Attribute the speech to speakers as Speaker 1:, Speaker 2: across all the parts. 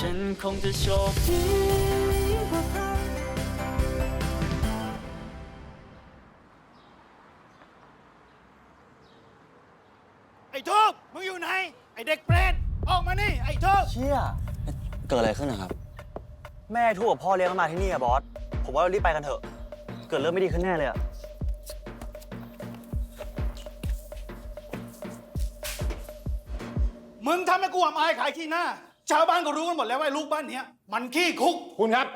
Speaker 1: ฉันคงจะโชคดีกว่าใคร
Speaker 2: ไอ้ทุกมึงอยู่ไหน ไอ้เด็กเปรตออกมานี่ ไอ้ทุก
Speaker 3: เชี่ย
Speaker 1: เกิดอะไรขึ้นนะครับ
Speaker 3: แม่ทูกกับพ่อเลี้ยงกันมาที่นี่อะบอส ผมว่าเรารีบไปกันเถอะ เกิดเรื่องไม่ดีขึ้นแน่เลยอะ
Speaker 2: มึงทำให้กูอับอายขายขี้หน้า ชาวบ้านก็รู้กันหมดแล้วว่าไอ้ลูกบ้านเนี้ยมันขี้คุก
Speaker 4: คุณครับ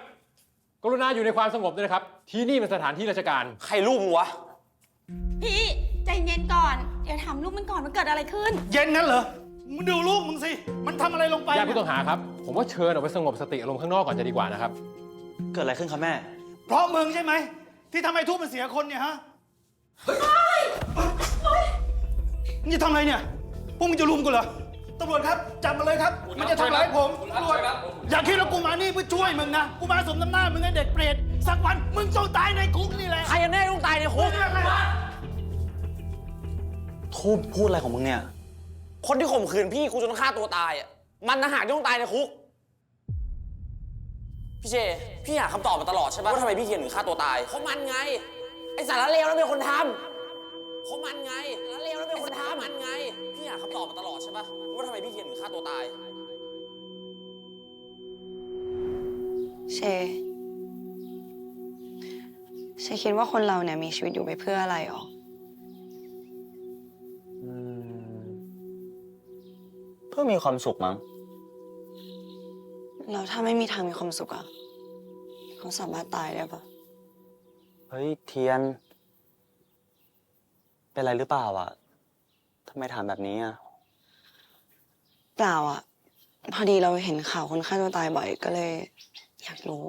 Speaker 4: กรุณาอยู่ในความสงบด้วยนะครับ ที่นี่เป็นสถานที่ราชการ
Speaker 3: ใครลูกมึงวะ
Speaker 5: พี่ใจเย็นก่อน เดี๋ยวถามลูกมันก่อนว่าเกิดอะไรขึ้น
Speaker 2: เย็นนั้นเหรอ มึงดูลูกมึงสิ มันทำอะไรลงไป
Speaker 4: ญาติผู้
Speaker 2: เนี่ย
Speaker 4: ต้องหาครับ ผมว่าเชิญออกไปสงบสติอารมณ์ข้างนอกก่อนจะดีกว่านะครับ
Speaker 3: เกิดอะไรขึ้นครับแม่
Speaker 2: เพราะมึงใช่ไหม ที่ทำให้ทุกมันเสียคนเนี่ยฮะมึงจะทำอะไรเนี่ย พวกมึงจะรุมกูเหรอ ตำรวจครับจับมาเลยครับ มันจะทำร้ายผมตำรวจอย่าคิดว่ากูมานี่เพื่อช่วยมึงนะกูมาสมน้ำหน้ามึงไอ้เด็กเปรตสักวันมึงต้องตายในคุกนี่แหละ
Speaker 3: ใครกันแน่ต้องตายในคุก
Speaker 2: มึงอะไรวะ
Speaker 3: ทูบพูดอะไรของมึงเนี่ย คนที่ข่มขืนพี่กูจนฆ่าตัวตายอะมันนะหากที่ต้องตายในคุก พี่เจพี่หาคำตอบมาตลอดใช่ปะว่าทำไมพี่เทียนถึงฆ่าตัวตายเพราะมันไง ไอสารเลวแล้วเป็นคนทำเพราะมันไงสารเลวแล้วเป็นคนทำมันไงพี่ หาคำตอบมาตลอดใช่ปะว่าทำไมพี่เทียนถึงฆ่าตัวตาย
Speaker 6: เชเชคิดว่าคนเราเนี่ยมีชีวิตอยู่ไปเพื่ออะไรหรอ
Speaker 3: เพื่อมีความสุขมั้ง
Speaker 6: แล้วถ้าไม่มีทางมีความสุขอะเขาสามารถตายได้ปะ
Speaker 3: เฮ้ย เทียน เป็นไรหรือเปล่าอะ ทำไมถามแบบนี้อะ
Speaker 6: เปล่าอะพอดีเราเห็นข่าวคนฆ่าตัวตายบ่อยก็เลย อยากรู้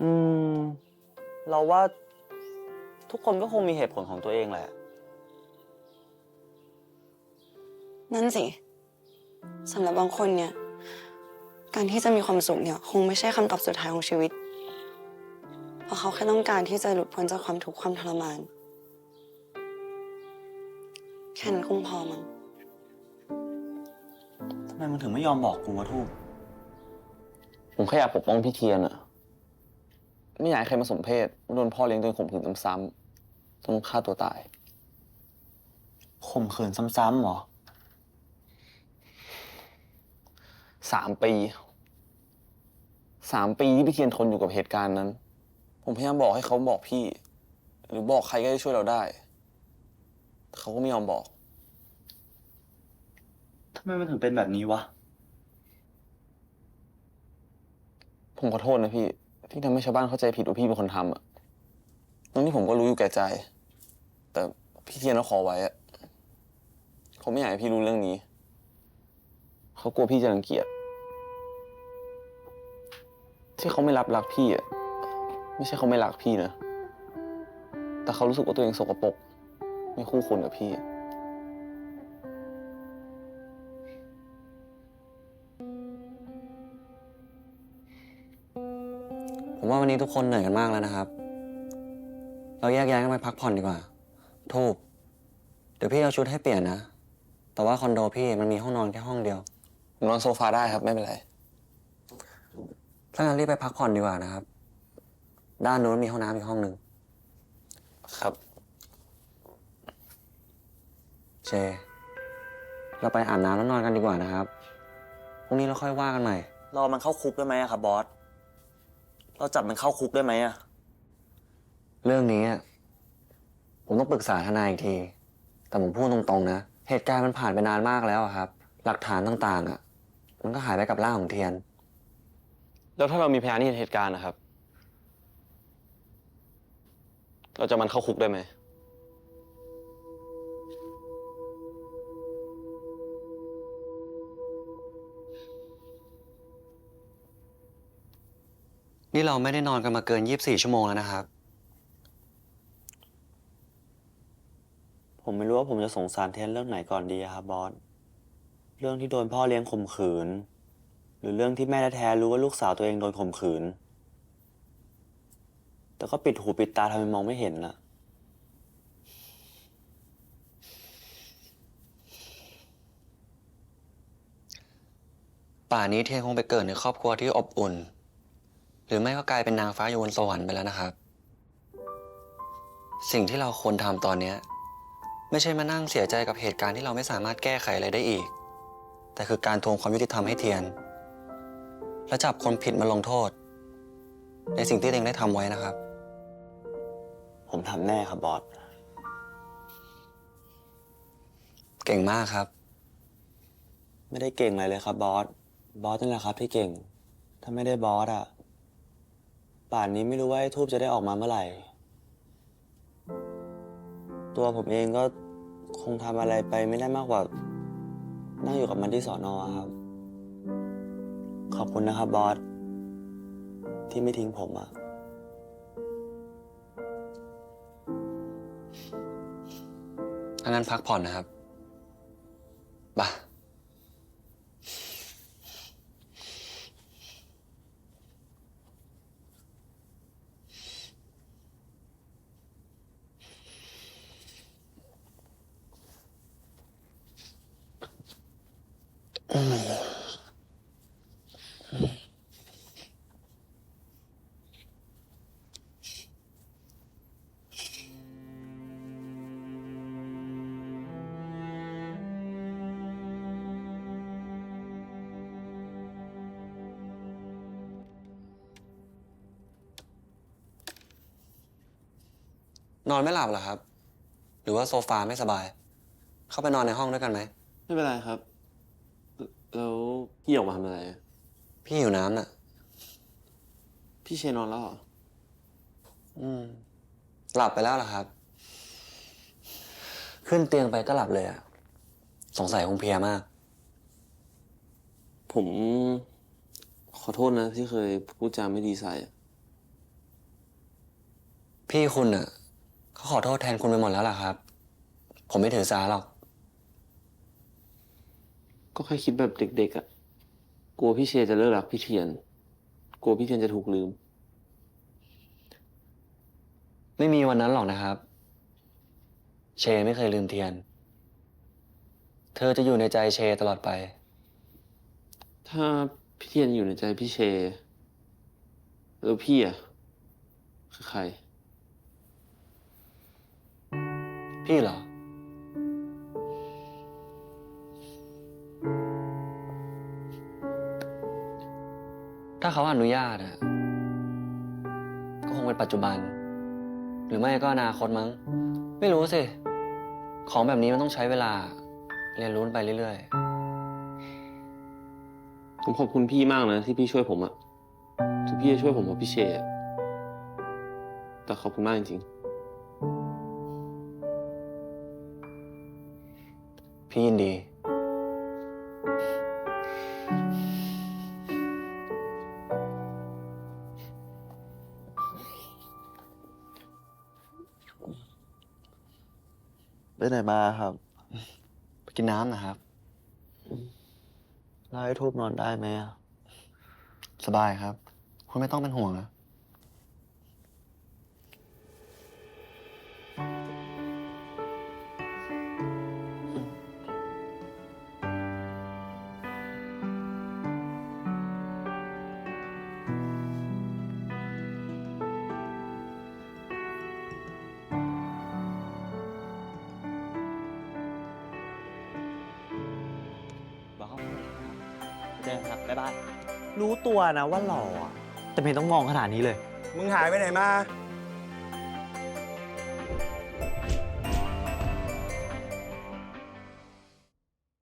Speaker 3: อืม เราว่าทุกคนก็คงมีเหตุผลของตัวเองแหละ
Speaker 6: นั่นสิสำหรับบางคนเนี่ย การที่จะมีความสุขเนี่ย คงไม่ใช่คำตอบสุดท้ายของชีวิต เพราะเขาแค่ต้องการที่จะหลุดพ้นจากความทุกข์ความทรมาน แค่นั้นคงพอมั้ง
Speaker 3: ทำไมมึงถึงไม่ยอมบอกกูวะทูบผมแค่อยากปกป้องพี่เทียนอะไม่อยากให้ใครมาสมเพศว่าโดนพ่อเลี้ยงโดนข่มขืนซ้ำๆต้องฆ่าตัวตาย ข่มขืนซ้ำๆเหรอสามปี สามปีที่พี่เทียนทนอยู่กับเหตุการณ์นั้น ผมพยายามบอกให้เขาบอกพี่ หรือบอกใครก็ได้ช่วยเราได้แต่เขาก็ไม่ยอมบอก ทำไมมันถึงเป็นแบบนี้วะ ผมขอโทษนะพี่ ที่ทำให้ชาวบ้านเข้าใจผิดว่าพี่เป็นคนทำอะตรงนี้ผมก็รู้อยู่แก่ใจ แต่พี่เทียนเขาขอไว้อะเขาไม่อยากให้พี่รู้เรื่องนี้ เขากลัวพี่จะรังเกียจที่เขาไม่รับรักพี่อะ ไม่ใช่เขาไม่รักพี่นะ แต่เขารู้สึกว่าตัวเองสกปรกไม่คู่ควรกับพี่
Speaker 1: ผมว่าวันนี้ทุกคนเหนื่อยกันมากแล้วนะครับ เราแยกย้ายกันไปพักผ่อนดีกว่า ทูบเดี๋ยวพี่เอาชุดให้เปลี่ยนนะ แต่ว่าคอนโดพี่มันมีห้องนอนแค่ห้องเดียว
Speaker 3: ผมนอนโซฟาได้ครับไม่เป็นไร
Speaker 1: ถ้างั้นรีบไปพักผ่อนดีกว่านะครับ ด้านนู้นมีห้องน้ำอีกห้องหนึ่ง
Speaker 3: ครับ
Speaker 1: เจ เราไปอาบน้ำแล้วนอนกันดีกว่านะครับ พรุ่งนี้เราค่อยว่ากันใหม่
Speaker 3: รอมันเข้าคุกได้ไหมอะครับบอส เราจับมันเข้าคุกได้ไหมอะ
Speaker 1: เรื่องนี้อะผมต้องปรึกษาทนายอีกที แต่ผมพูดตรงๆนะ เหตุการณ์มันผ่านไปนานมากแล้วอะครับ หลักฐานต่างๆอะมันก็หายไปกับร่างของเทียน
Speaker 3: แล้วถ้าเรามีพยานที่เห็นเหตุการณ์นะครับ เราจะมันเข้าคุกได้ไหม
Speaker 1: นี่เราไม่ได้นอนกันมาเกิน 24 ชั่วโมงแล้วนะครับ
Speaker 3: ผมไม่รู้ว่าผมจะสงสารเทนเรื่องไหนก่อนดีอะครับบอส เรื่องที่โดนพ่อเลี้ยงข่มขืน หรือเรื่องที่แม่แท้ๆรู้ว่าลูกสาวตัวเองโดนข่มขืน แต่ก็ปิดหูปิดตาทำเป็นมองไม่เห็นน่ะ
Speaker 1: ป่านี้เทียนคงไปเกิดในครอบครัวที่อบอุ่น หรือไม่ก็กลายเป็นนางฟ้าอยู่บนสวรรค์ไปแล้วนะครับ สิ่งที่เราควรทำตอนนี้ไม่ใช่มานั่งเสียใจกับเหตุการณ์ที่เราไม่สามารถแก้ไขอะไรได้อีก แต่คือการทวงความยุติธรรมให้เทียน และจับคนผิดมาลงโทษ ในสิ่งที่เองได้ทำไว้นะครับ
Speaker 3: ผมทำแน่ครับบอส
Speaker 1: เก่งมากครับ
Speaker 3: ไม่ได้เก่งอะไรเลยครับบอส บอสนั่นแหละครับที่เก่ง ถ้าไม่ได้บอสอะป่านนี้ไม่รู้ว่าไอ้ทูบจะได้ออกมาเมื่อไหร่ ตัวผมเองก็คงทำอะไรไปไม่ได้มากกว่า นั่งอยู่กับมันที่สอนอครับ ขอบคุณนะครับบอส ที่ไม่ทิ้งผมอะ
Speaker 1: ถ้างั้นพักผ่อนนะครับบ่า นอนไม่หลับเหรอครับ หรือว่าโซฟาไม่สบาย เข้าไปนอนในห้องด้วยกันไหม
Speaker 3: ไม่เป็นไรครับ แล้วพี่ออกมาทำอะไรอะ
Speaker 1: พี่หิวน้ำน่ะ
Speaker 3: พี่เชนอนแล้วเหรอ
Speaker 1: อืม หลับไปแล้วเหรอครับ ขึ้นเตียงไปก็หลับเลยอะสงสัยคงเพลียมาก
Speaker 3: ผมขอโทษนะที่เคยพูดจาไม่ดีใส่อะ
Speaker 1: พี่คุณน่ะ เขาขอโทษแทนคุณไปหมดแล้วล่ะครับ ผมไม่ถือสาหรอก
Speaker 3: ก็แค่คิดแบบเด็กๆอะกลัวพี่เชจะเลิกรักพี่เทียน กลัวพี่เทียนจะถูกลืม
Speaker 1: ไม่มีวันนั้นหรอกนะครับ เชไม่เคยลืมเทียน เธอจะอยู่ในใจเชตลอดไป
Speaker 3: ถ้าพี่เทียนอยู่ในใจพี่เช แล้วพี่อะคือใคร
Speaker 1: พี่เหรอ ถ้าเขาอนุญาตอะก็คงเป็นปัจจุบัน หรือไม่ก็อนาคตมั้ง ไม่รู้สิ ของแบบนี้มันต้องใช้เวลา เรียนรู้ไปเรื่อย
Speaker 3: ผมขอบคุณพี่มากนะ ที่พี่ช่วยผมอะถึงพี่จะช่วยผมกับพี่เชอะแต่ขอบคุณมากจริง
Speaker 1: ๆ พี่ยินดี
Speaker 3: ไปไหนมาครับ
Speaker 1: ไปกินน้ำนะครับ
Speaker 3: แล้วไอ้ทูบนอนได้ไหมอะ
Speaker 1: สบายครับ คุณไม่ต้องเป็นห่วงนะ
Speaker 7: เจอกันครับบ๊ายบาย รู้ตัวนะว่าหล่ออะแต่ไม่ต้องมองขนาดนี้เลย
Speaker 2: มึงหายไปไหนมา